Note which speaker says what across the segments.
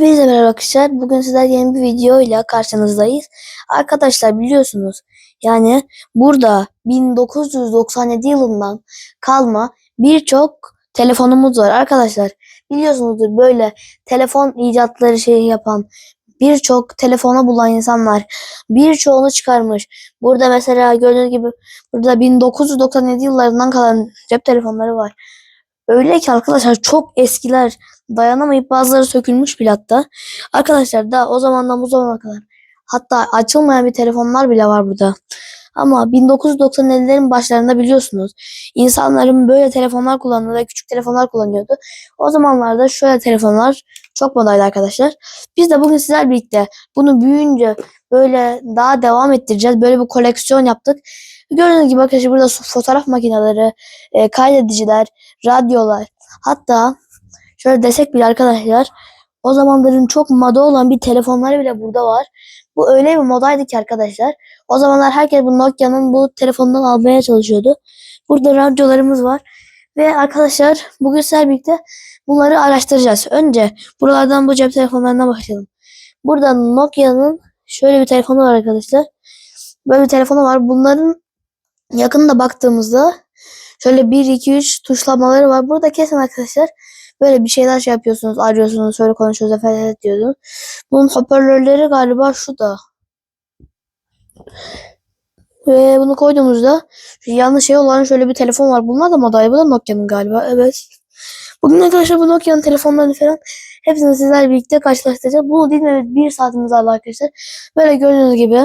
Speaker 1: Hepinize merhaba arkadaşlar. Bugün sizler yeni bir video ile karşınızdayız. Arkadaşlar biliyorsunuz yani burada 1997 yılından kalma birçok telefonumuz var arkadaşlar. Biliyorsunuzdur böyle telefon icatları şey yapan birçok telefonu bulan insanlar birçoğunu çıkarmış. Burada mesela gördüğünüz gibi burada 1997 yıllarından kalan cep telefonları var. Öyle ki arkadaşlar çok eskiler dayanamayıp bazıları sökülmüş bile hatta. Arkadaşlar da o zamandan bu zamana kadar hatta açılmayan bir telefonlar bile var burada. Ama 1990'lerin başlarında biliyorsunuz insanların böyle telefonlar kullandığı ve küçük telefonlar kullanıyordu. O zamanlarda şöyle telefonlar çok modaydı arkadaşlar. Biz de bugün sizler birlikte bunu büyüyünce böyle daha devam ettireceğiz. Böyle bir koleksiyon yaptık. Gördüğünüz gibi arkadaşlar burada fotoğraf makineleri, e, kaydediciler, radyolar hatta Şöyle desek bile arkadaşlar o zamanların çok moda olan bir telefonları bile burada var. Bu öyle bir modaydı ki arkadaşlar. O zamanlar herkes bu Nokia'nın bu telefonundan almaya çalışıyordu. Burada radyolarımız var. Ve arkadaşlar bugün sizlerle birlikte bunları araştıracağız. Önce buralardan bu cep telefonlarına başlayalım. Burada Nokia'nın şöyle bir telefonu var arkadaşlar. Böyle bir telefonu var. Bunların yakında baktığımızda şöyle 1, 2, 3 tuşlamaları var. Burada kesin arkadaşlar Böyle bir şeyler şey yapıyorsunuz, arıyorsunuz, şöyle konuşuyorsunuz falan diyorsunuz. Bunun hoparlörleri galiba şu da. Ve bunu koyduğumuzda yanlış şey olan şöyle bir telefon var. Bunlar da modayı. Bu da Nokia'nın galiba. Evet. Bugün arkadaşlar bu Nokia'nın telefonlarını falan hepsini sizlerle birlikte karşılaştıracağız. Bunu dinlememiz bir saatimiz aldı arkadaşlar. Böyle gördüğünüz gibi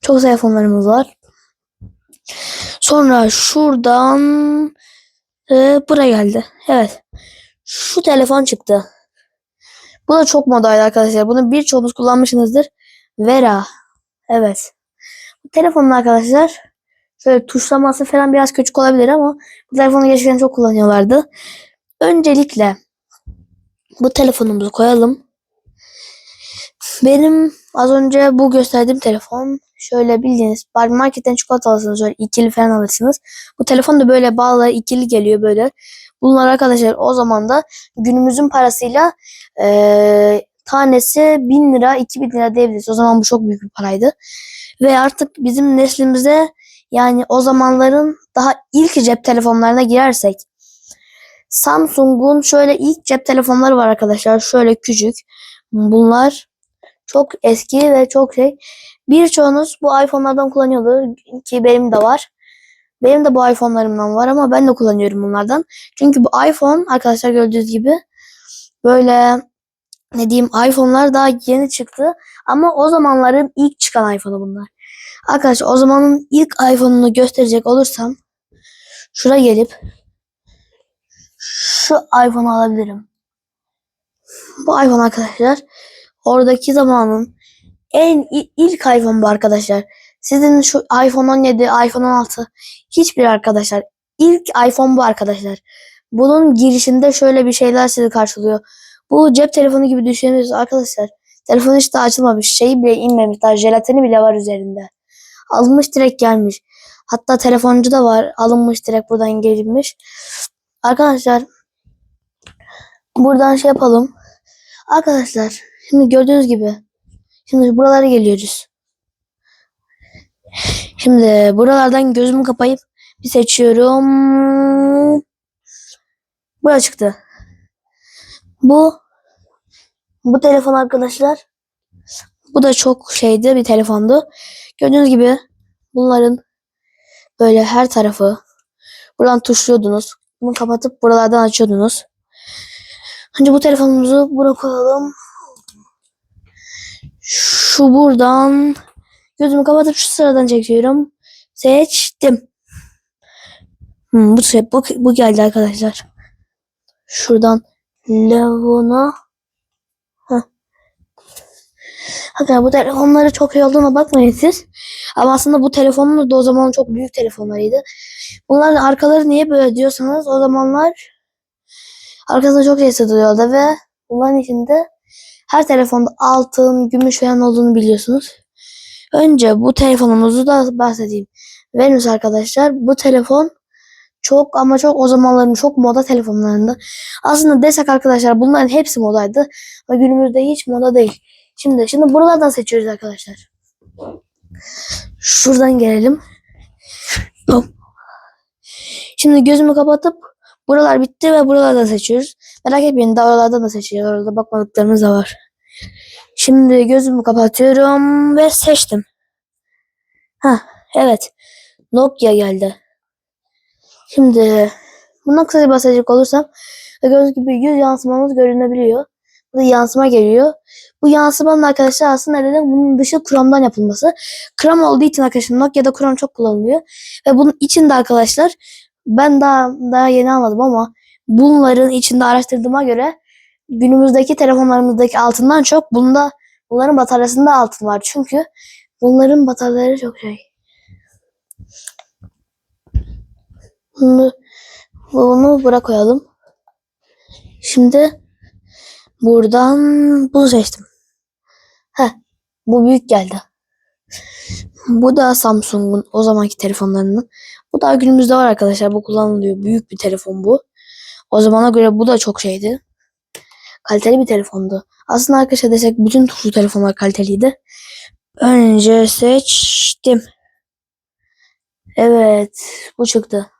Speaker 1: çok telefonlarımız var. Sonra şuradan ee, buraya geldi. Evet. Şu telefon çıktı. Bu da çok modaydı arkadaşlar. Bunu birçoğunuz kullanmışsınızdır. Vera. Evet. Bu telefonun arkadaşlar şöyle tuşlaması falan biraz küçük olabilir ama bu telefonu gerçekten çok kullanıyorlardı. Öncelikle bu telefonumuzu koyalım. Benim az önce bu gösterdiğim telefon şöyle bildiğiniz Barbie Market'ten çikolata alırsınız şöyle ikili falan alırsınız. Bu telefon da böyle bağlı ikili geliyor böyle. Bunlar arkadaşlar o zaman da günümüzün parasıyla e, tanesi 1000 lira 2000 lira diyebiliriz. O zaman bu çok büyük bir paraydı. Ve artık bizim neslimize yani o zamanların daha ilk cep telefonlarına girersek Samsung'un şöyle ilk cep telefonları var arkadaşlar. Şöyle küçük. Bunlar çok eski ve çok şey. Birçoğunuz bu iPhone'lardan kullanıyordur ki benim de var. Benim de bu iPhone'larımdan var ama ben de kullanıyorum bunlardan. Çünkü bu iPhone arkadaşlar gördüğünüz gibi böyle ne diyeyim iPhone'lar daha yeni çıktı. Ama o zamanların ilk çıkan iPhone'u bunlar. Arkadaşlar o zamanın ilk iPhone'unu gösterecek olursam şuraya gelip şu iPhone'u alabilirim. Bu iPhone arkadaşlar oradaki zamanın en ilk iPhone bu arkadaşlar. Sizin şu iPhone 17, iPhone 16 hiçbir arkadaşlar. İlk iPhone bu arkadaşlar. Bunun girişinde şöyle bir şeyler sizi karşılıyor. Bu cep telefonu gibi düşünüyorsunuz arkadaşlar. Telefon hiç daha açılmamış. Şeyi bile inmemiş. Daha jelatini bile var üzerinde. Alınmış direkt gelmiş. Hatta telefoncu da var. Alınmış direkt buradan gelinmiş. Arkadaşlar buradan şey yapalım. Arkadaşlar şimdi gördüğünüz gibi Şimdi buralara geliyoruz. Şimdi buralardan gözümü kapayıp bir seçiyorum. Buraya çıktı. Bu bu telefon arkadaşlar. Bu da çok şeydi bir telefondu. Gördüğünüz gibi bunların böyle her tarafı buradan tuşluyordunuz. Bunu kapatıp buralardan açıyordunuz. Önce bu telefonumuzu buraya koyalım. Şu buradan gözümü kapatıp şu sıradan çekiyorum. Seçtim. Hmm, bu, bu, bu geldi arkadaşlar. Şuradan Levona. Hatta bu telefonları çok iyi olduğuna bakmayın siz. Ama aslında bu telefonlar da o zaman çok büyük telefonlarıydı. Bunların arkaları niye böyle diyorsanız o zamanlar arkasında çok şey satılıyordu ve bunların içinde her telefonda altın, gümüş falan olduğunu biliyorsunuz. Önce bu telefonumuzu da bahsedeyim. Venüs arkadaşlar bu telefon çok ama çok o zamanların çok moda telefonlarında. Aslında desek arkadaşlar bunların hepsi modaydı. Ama günümüzde hiç moda değil. Şimdi şimdi buralardan seçiyoruz arkadaşlar. Şuradan gelelim. Şimdi gözümü kapatıp buralar bitti ve buralardan seçiyoruz. Merak etmeyin daha oralardan da seçeceğiz. Orada bakmadıklarımız da var. Şimdi gözümü kapatıyorum ve seçtim. Ha evet. Nokia geldi. Şimdi bundan kısaca bahsedecek olursam gördüğünüz gibi yüz yansımamız görünebiliyor. Bu da yansıma geliyor. Bu yansımanın arkadaşlar aslında neden bunun dışı Chrome'dan yapılması. Chrome olduğu için arkadaşlar Nokia'da Chrome çok kullanılıyor. Ve bunun içinde arkadaşlar ben daha daha yeni anladım ama bunların içinde araştırdığıma göre günümüzdeki telefonlarımızdaki altından çok bunda bunların bataryasında altın var. Çünkü bunların bataryaları çok şey. Bunu, bunu bırak koyalım. Şimdi buradan bunu seçtim. Heh, bu büyük geldi. Bu da Samsung'un o zamanki telefonlarının. Bu da günümüzde var arkadaşlar. Bu kullanılıyor. Büyük bir telefon bu. O zamana göre bu da çok şeydi. Kaliteli bir telefondu. Aslında arkadaşlar desek bütün tuşlu telefonlar kaliteliydi. Önce seçtim. Evet. Bu çıktı.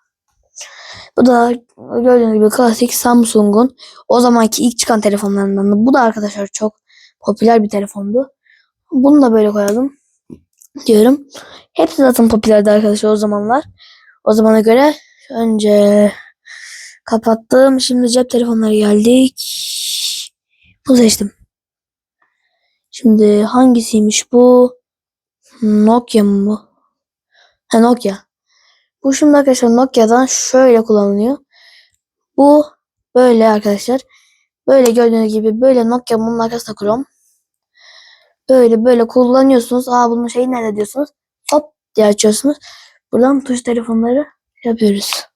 Speaker 1: Bu da gördüğünüz gibi klasik Samsung'un o zamanki ilk çıkan telefonlarından. Bu da arkadaşlar çok popüler bir telefondu. Bunu da böyle koyalım diyorum. Hepsi zaten popülerdi arkadaşlar o zamanlar. O zamana göre önce kapattım. Şimdi cep telefonları geldik. Bunu seçtim. Şimdi hangisiymiş bu? Nokia mı bu? Ha Nokia. Bu şimdi arkadaşlar Nokia'dan şöyle kullanılıyor. Bu böyle arkadaşlar. Böyle gördüğünüz gibi böyle Nokia bunun arkasında Chrome. Böyle böyle kullanıyorsunuz. Aa bunun şeyi nerede diyorsunuz. Hop diye açıyorsunuz. Buradan tuş telefonları yapıyoruz.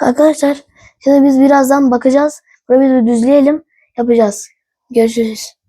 Speaker 1: Arkadaşlar şimdi biz birazdan bakacağız. Burayı bir düzleyelim. Yapacağız. Görüşürüz.